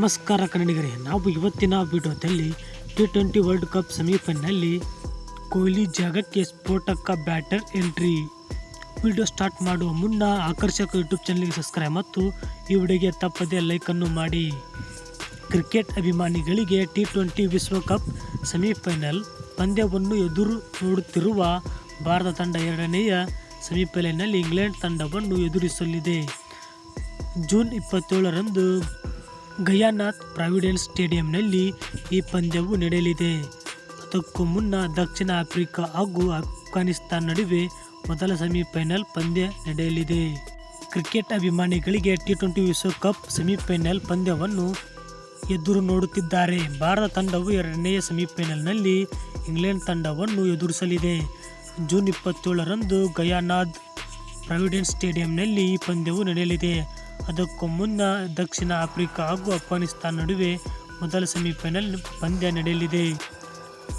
ನಮಸ್ಕಾರ ಕನ್ನಡಿಗರೇ, ನಾವು ಇವತ್ತಿನ ವಿಡಿಯೋದಲ್ಲಿ ಟಿ ಟ್ವೆಂಟಿ ವರ್ಲ್ಡ್ ಕಪ್ ಸೆಮಿಫೈನಲ್ನಲ್ಲಿ ಕೊಹ್ಲಿ ಜಾಗಕ್ಕೆ ಸ್ಫೋಟಕ ಬ್ಯಾಟರ್ ಎಂಟ್ರಿ. ವಿಡಿಯೋ ಸ್ಟಾರ್ಟ್ ಮಾಡುವ ಮುನ್ನ ಆಕರ್ಷಕ ಯೂಟ್ಯೂಬ್ ಚಾನಲ್ಗೆ ಸಬ್ಸ್ಕ್ರೈಬ್ ಮತ್ತು ಈ ವಿಡಿಯೋಗೆ ತಪ್ಪದೇ ಲೈಕನ್ನು ಮಾಡಿ. ಕ್ರಿಕೆಟ್ ಅಭಿಮಾನಿಗಳಿಗೆ ಟಿ ಟ್ವೆಂಟಿ ವಿಶ್ವಕಪ್ ಸೆಮಿಫೈನಲ್ ಪಂದ್ಯವನ್ನು ಎದುರು ನೋಡುತ್ತಿರುವ ಭಾರತ ತಂಡ ಎರಡನೆಯ ಸೆಮಿಫೈನಲ್ನಲ್ಲಿ ಇಂಗ್ಲೆಂಡ್ ತಂಡವನ್ನು ಎದುರಿಸಲಿದೆ. ಜೂನ್ ಇಪ್ಪತ್ತೇಳರಂದು ಗಯಾನಾಥ್ ಪ್ರಾವಿಡೆನ್ಸ್ ಸ್ಟೇಡಿಯಂನಲ್ಲಿ ಈ ಪಂದ್ಯವು ನಡೆಯಲಿದೆ. ಅದಕ್ಕೂ ಮುನ್ನ ದಕ್ಷಿಣ ಆಫ್ರಿಕಾ ಹಾಗೂ ಆಫ್ಘಾನಿಸ್ತಾನ್ ನಡುವೆ ಮೊದಲ ಸೆಮಿಫೈನಲ್ ಪಂದ್ಯ ನಡೆಯಲಿದೆ. ಕ್ರಿಕೆಟ್ ಅಭಿಮಾನಿಗಳಿಗೆ ಟಿ ಟ್ವೆಂಟಿ ವಿಶ್ವಕಪ್ ಸೆಮಿಫೈನಲ್ ಪಂದ್ಯವನ್ನು ಎದುರು ನೋಡುತ್ತಿದ್ದಾರೆ. ಭಾರತ ತಂಡವು ಎರಡನೆಯ ಸೆಮಿಫೈನಲ್ನಲ್ಲಿ ಇಂಗ್ಲೆಂಡ್ ತಂಡವನ್ನು ಎದುರಿಸಲಿದೆ. ಜೂನ್ ಇಪ್ಪತ್ತೇಳರಂದು ಗಯಾನಾಥ್ ಪ್ರಾವಿಡೆನ್ಸ್ ಸ್ಟೇಡಿಯಂನಲ್ಲಿ ಈ ಪಂದ್ಯವು ನಡೆಯಲಿದೆ. ಅದಕ್ಕೂ ಮುನ್ನ ದಕ್ಷಿಣ ಆಫ್ರಿಕಾ ಹಾಗೂ ಅಫ್ಘಾನಿಸ್ತಾನ ನಡುವೆ ಮೊದಲ ಸೆಮಿಫೈನಲ್ ಪಂದ್ಯ ನಡೆಯಲಿದೆ.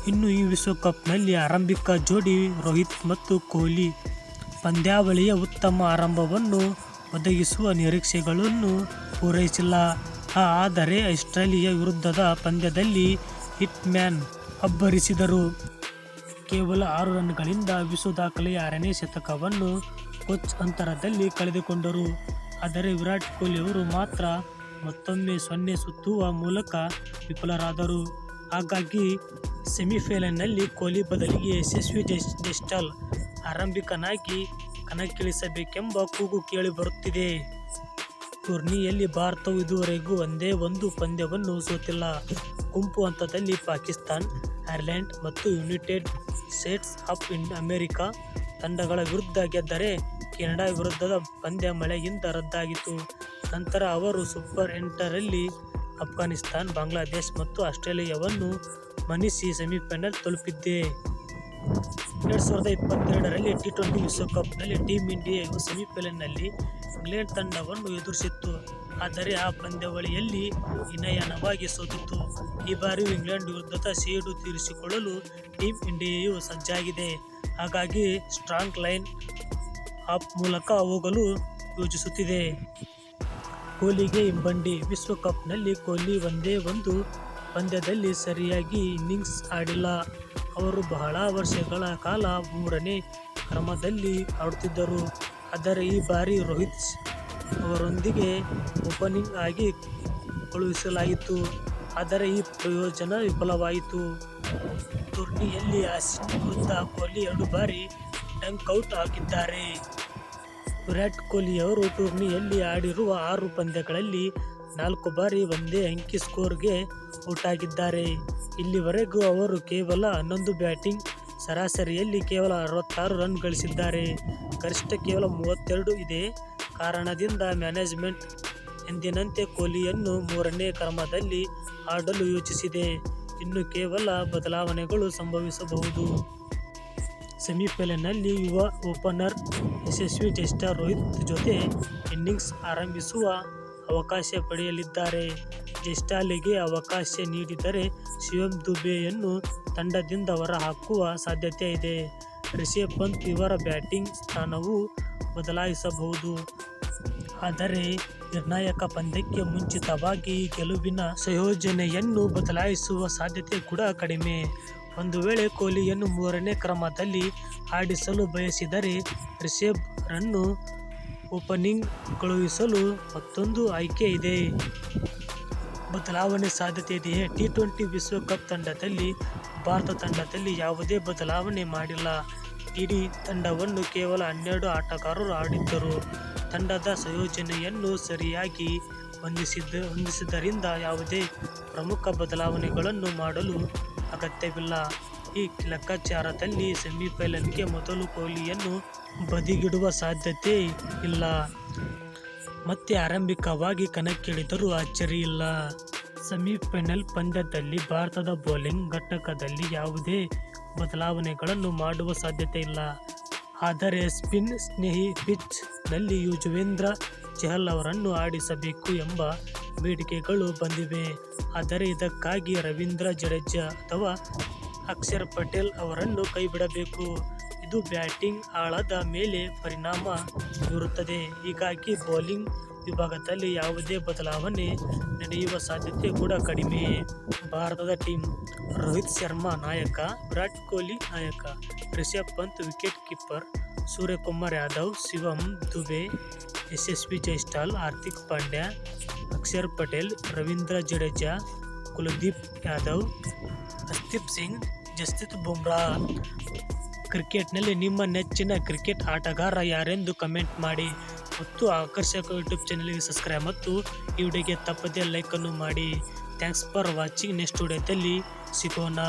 ಇನ್ನು ಈ ವಿಶ್ವಕಪ್ನಲ್ಲಿ ಆರಂಭಿಕ ಜೋಡಿ ರೋಹಿತ್ ಮತ್ತು ಕೊಹ್ಲಿ ಪಂದ್ಯಾವಳಿಯ ಉತ್ತಮ ಆರಂಭವನ್ನು ಒದಗಿಸುವ ನಿರೀಕ್ಷೆಗಳನ್ನು ಪೂರೈಸಿಲ್ಲ. ಆದರೆ ಆಸ್ಟ್ರೇಲಿಯಾ ವಿರುದ್ಧದ ಪಂದ್ಯದಲ್ಲಿ ಹಿಟ್ ಮ್ಯಾನ್ ಅಬ್ಬರಿಸಿದರು. ಕೇವಲ ಆರು ರನ್ಗಳಿಂದ ವಿಶ್ವ ದಾಖಲೆಯ ಆರನೇ ಶತಕವನ್ನು ಕೊಚ್ ಅಂತರದಲ್ಲಿ ಕಳೆದುಕೊಂಡರು. ಆದರೆ ವಿರಾಟ್ ಕೊಹ್ಲಿ ಅವರು ಮಾತ್ರ ಮತ್ತೊಮ್ಮೆ ಸೊನ್ನೆ ಸುತ್ತುವ ಮೂಲಕ ವಿಫಲರಾದರು. ಹಾಗಾಗಿ ಸೆಮಿಫೈನಲ್ನಲ್ಲಿ ಕೊಹ್ಲಿ ಬದಲಿಗೆ ಯಶಸ್ವಿ ಜಸ್- ಜೆಸ್ಟಲ್ ಆರಂಭಿಕನಾಗಿ ಕಣಕ್ಕಿಳಿಸಬೇಕೆಂಬ ಕೂಗು ಕೇಳಿಬರುತ್ತಿದೆ ಟೂರ್ನಿಯಲ್ಲಿ ಭಾರತವು ಇದುವರೆಗೂ ಒಂದೇ ಒಂದು ಪಂದ್ಯವನ್ನು ಸೋತಿಲ್ಲ. ಗುಂಪು ಹಂತದಲ್ಲಿ ಪಾಕಿಸ್ತಾನ್, ಐರ್ಲೆಂಡ್ ಮತ್ತು United States of in America ತಂಡಗಳ ವಿರುದ್ಧ ಗೆದ್ದರೆ ಕೆನಡಾ ವಿರುದ್ಧದ ಪಂದ್ಯ ಮಳೆಯಿಂದ ರದ್ದಾಗಿತ್ತು. ನಂತರ ಅವರು ಸೂಪರ್ ಎಂಟರಲ್ಲಿ ಅಫ್ಘಾನಿಸ್ತಾನ್ ಬಾಂಗ್ಲಾದೇಶ್ ಮತ್ತು ಆಸ್ಟ್ರೇಲಿಯಾವನ್ನು ಮನಿಸಿ ಸೆಮಿಫೈನಲ್ ತಲುಪಿದ್ದೆ. ಎರಡು ಸಾವಿರದ ಇಪ್ಪತ್ತೆರಡರಲ್ಲಿ ಟಿ ಟ್ವೆಂಟಿ ವಿಶ್ವಕಪ್ನಲ್ಲಿ ಟೀಮ್ ಇಂಡಿಯಾವು ಸೆಮಿಫೈನಲ್ನಲ್ಲಿ ಇಂಗ್ಲೆಂಡ್ ತಂಡವನ್ನು ಎದುರಿಸಿತ್ತು. ಆದರೆ ಆ ಪಂದ್ಯಾವಳಿಯಲ್ಲಿ ವಿನಯನವಾಗಿ ಸೋತಿತ್ತು. ಈ ಬಾರಿಯೂ ಇಂಗ್ಲೆಂಡ್ ವಿರುದ್ಧದ ಸೇಡು ತೀರಿಸಿಕೊಳ್ಳಲು ಟೀಮ್ ಇಂಡಿಯಾಯು ಸಜ್ಜಾಗಿದೆ. ಹಾಗಾಗಿ ಸ್ಟ್ರಾಂಗ್ ಲೈನ್ ಆಪ್ ಮೂಲಕ ಹೋಗಲು ಯೋಜಿಸುತ್ತಿದೆ. ಕೊಹ್ಲಿಗೆ ಹಿಂಬಂಡಿ ವಿಶ್ವಕಪ್ನಲ್ಲಿ ಕೊಹ್ಲಿ ಒಂದೇ ಒಂದು ಪಂದ್ಯದಲ್ಲಿ ಸರಿಯಾಗಿ ಇನ್ನಿಂಗ್ಸ್ ಆಡಿಲ್ಲ. ಅವರು ಬಹಳ ವರ್ಷಗಳ ಕಾಲ ಮೂರನೇ ಕ್ರಮದಲ್ಲಿ ಆಡುತ್ತಿದ್ದರು. ಆದರೆ ಈ ಬಾರಿ ರೋಹಿತ್ ಅವರೊಂದಿಗೆ ಓಪನಿಂಗ್ ಆಗಿ ಕಳುಹಿಸಲಾಯಿತು. ಆದರೆ ಈ ಪ್ರಯೋಜನ ವಿಫಲವಾಯಿತು. ಟೂರ್ನಿಯಲ್ಲಿ ಅಸಿನ್ ಕೊಹ್ಲಿ ಎರಡು ಬಾರಿ ಡಂಕ್ಔಟ್ ಆಗಿದ್ದಾರೆ ವಿರಾಟ್ ಕೊಹ್ಲಿ ಅವರು ಟೂರ್ನಿಯಲ್ಲಿ ಆಡಿರುವ ಆರು ಪಂದ್ಯಗಳಲ್ಲಿ ನಾಲ್ಕು ಬಾರಿ ಒಂದೇ ಅಂಕಿ ಸ್ಕೋರ್ಗೆ ಔಟ್ ಆಗಿದ್ದಾರೆ ಇಲ್ಲಿವರೆಗೂ ಅವರು ಕೇವಲ ಹನ್ನೊಂದು ಬ್ಯಾಟಿಂಗ್ ಸರಾಸರಿಯಲ್ಲಿ ಕೇವಲ ಅರವತ್ತಾರು ರನ್ ಗಳಿಸಿದ್ದಾರೆ. ಗರಿಷ್ಠ ಕೇವಲ ಮೂವತ್ತೆರಡು ಇದೆ ಕಾರಣದಿಂದ ಮ್ಯಾನೇಜ್ಮೆಂಟ್ ಎಂದಿನಂತೆ ಕೊಹ್ಲಿಯನ್ನು ಮೂರನೇ ಕ್ರಮದಲ್ಲಿ ಆಡಲು ಯೋಚಿಸಿದೆ. ಇನ್ನು ಕೇವಲ ಬದಲಾವಣೆಗಳು ಸಂಭವಿಸಬಹುದು. ಸೆಮಿಫೈನಲ್ನಲ್ಲಿ ಯುವ ಓಪನರ್ ಯಶಸ್ವಿ ಜಸ್ಟರ್ ರೋಹಿತ್ ಜೊತೆ ಇನ್ನಿಂಗ್ಸ್ ಆರಂಭಿಸುವ ಅವಕಾಶ ಪಡೆಯಲಿದ್ದಾರೆ. ಜೆಸ್ಟಾಲಿಗೆ ಅವಕಾಶ ನೀಡಿದರೆ ಶಿವಂ ದುಬೆಯನ್ನು ತಂಡದಿಂದ ಹೊರಹಾಕುವ ಸಾಧ್ಯತೆ ಇದೆ. ರಿಷಬ್ ಪಂತ್ ಇವರ ಬ್ಯಾಟಿಂಗ್ ಸ್ಥಾನವು ಬದಲಾಯಿಸಬಹುದು. ಆದರೆ ನಿರ್ಣಾಯಕ ಪಂದ್ಯಕ್ಕೆ ಮುಂಚಿತವಾಗಿ ಗೆಲುವಿನ ಸಂಯೋಜನೆಯನ್ನು ಬದಲಾಯಿಸುವ ಸಾಧ್ಯತೆ ಕೂಡ ಕಡಿಮೆ. ಒಂದು ವೇಳೆ ಕೊಹ್ಲಿಯನ್ನು ಮೂರನೇ ಕ್ರಮದಲ್ಲಿ ಆಡಿಸಲು ಬಯಸಿದರೆ ರಿಷಬ್ ರನ್ನು ಓಪನಿಂಗ್ ಕಳುಹಿಸಲು ಮತ್ತೊಂದು ಆಯ್ಕೆ ಇದೆ. ಬದಲಾವಣೆ ಸಾಧ್ಯತೆ ಇದೆಯೇ? ಟಿ ಟ್ವೆಂಟಿ ವಿಶ್ವಕಪ್ ತಂಡದಲ್ಲಿ, ಭಾರತ ತಂಡದಲ್ಲಿ ಯಾವುದೇ ಬದಲಾವಣೆ ಮಾಡಿಲ್ಲ. ಇಡೀ ತಂಡವನ್ನು ಕೇವಲ ಹನ್ನೆರಡು ಆಟಗಾರರು ಆಡಿದ್ದರು. ತಂಡದ ಸಂಯೋಜನೆಯನ್ನು ಸರಿಯಾಗಿ ಹೊಂದಿಸಿದ್ದ ಹೊಂದಿಸಿದ್ದರಿಂದ ಯಾವುದೇ ಪ್ರಮುಖ ಬದಲಾವಣೆಗಳನ್ನು ಮಾಡಲು ಅಗತ್ಯವಿಲ್ಲ. ಈ ಲೆಕ್ಕಾಚಾರದಲ್ಲಿ ಸೆಮಿಫೈನಲ್ಗೆ ಮೊದಲು ಕೊಹ್ಲಿಯನ್ನು ಬದಿಗಿಡುವ ಸಾಧ್ಯತೆ ಇಲ್ಲ. ಮತ್ತೆ ಆರಂಭಿಕವಾಗಿ ಕಣಕ್ಕಿಳಿದರೂ ಅಚ್ಚರಿಯಿಲ್ಲ ಸೆಮಿಫೈನಲ್ ಪಂದ್ಯದಲ್ಲಿ ಭಾರತದ ಬೌಲಿಂಗ್ ಘಟಕದಲ್ಲಿ ಯಾವುದೇ ಬದಲಾವಣೆಗಳನ್ನು ಮಾಡುವ ಸಾಧ್ಯತೆ ಇಲ್ಲ. ಆದರೆ ಸ್ಪಿನ್ ಸ್ನೇಹಿ ಪಿಚ್ನಲ್ಲಿ ಯುಜವೇಂದ್ರ ಚಹಲ್ ಅವರನ್ನು ಆಡಿಸಬೇಕು ಎಂಬ ಬೇಡಿಕೆಗಳು ಬಂದಿವೆ. ಆದರೆ ಇದಕ್ಕಾಗಿ ರವೀಂದ್ರ ಜಡೇಜಾ ಅಥವಾ ಅಕ್ಷರ್ ಪಟೇಲ್ ಅವರನ್ನು ಕೈಬಿಡಬೇಕು. ಇದು ಬ್ಯಾಟಿಂಗ್ ಆಳದ ಮೇಲೆ ಪರಿಣಾಮ ಬೀರುತ್ತದೆ. ಹೀಗಾಗಿ ಬೌಲಿಂಗ್ ವಿಭಾಗದಲ್ಲಿ ಯಾವುದೇ ಬದಲಾವಣೆ ನಡೆಯುವ ಸಾಧ್ಯತೆ ಕೂಡ ಕಡಿಮೆ. ಭಾರತದ ಟೀಮ್ ರೋಹಿತ್ ಶರ್ಮಾ ನಾಯಕ, ವಿರಾಟ್ ಕೊಹ್ಲಿ ನಾಯಕ, ರಿಷಬ್ ಪಂತ್ ವಿಕೆಟ್ ಕೀಪರ್, ಸೂರ್ಯಕುಮಾರ್ ಯಾದವ್, ಶಿವಂ ದುಬೆ, ಯಶಸ್ವಿ ಜೈಸ್ಟಾಲ್, ಹಾರ್ದಿಕ್ ಪಾಂಡ್ಯ ಅಕ್ಷರ್ ಪಟೇಲ್, ರವೀಂದ್ರ ಜಡೇಜಾ, ಕುಲದೀಪ್ ಯಾದವ್, ಹರ್ದೀಪ್ ಸಿಂಗ್, ಜಸ್ಪ್ರೀತ್ ಬುಮ್ರಾ. ಕ್ರಿಕೆಟ್ನಲ್ಲಿ ನಿಮ್ಮ ನೆಚ್ಚಿನ ಕ್ರಿಕೆಟ್ ಆಟಗಾರ ಯಾರೆಂದು ಕಮೆಂಟ್ ಮಾಡಿ ಮತ್ತು ಆಕರ್ಷಕ ಯೂಟ್ಯೂಬ್ ಚಾನಲ್ಗೆ ಸಬ್ಸ್ಕ್ರೈಬ್ ಮತ್ತು ಈ ವಿಡಿಯೋಗೆ ತಪ್ಪದೇ ಲೈಕನ್ನು ಮಾಡಿ. Thanks for watching. ನೆಕ್ಸ್ಟ್ ವಿಡಿಯೋದಲ್ಲಿ ಸಿಗೋಣ.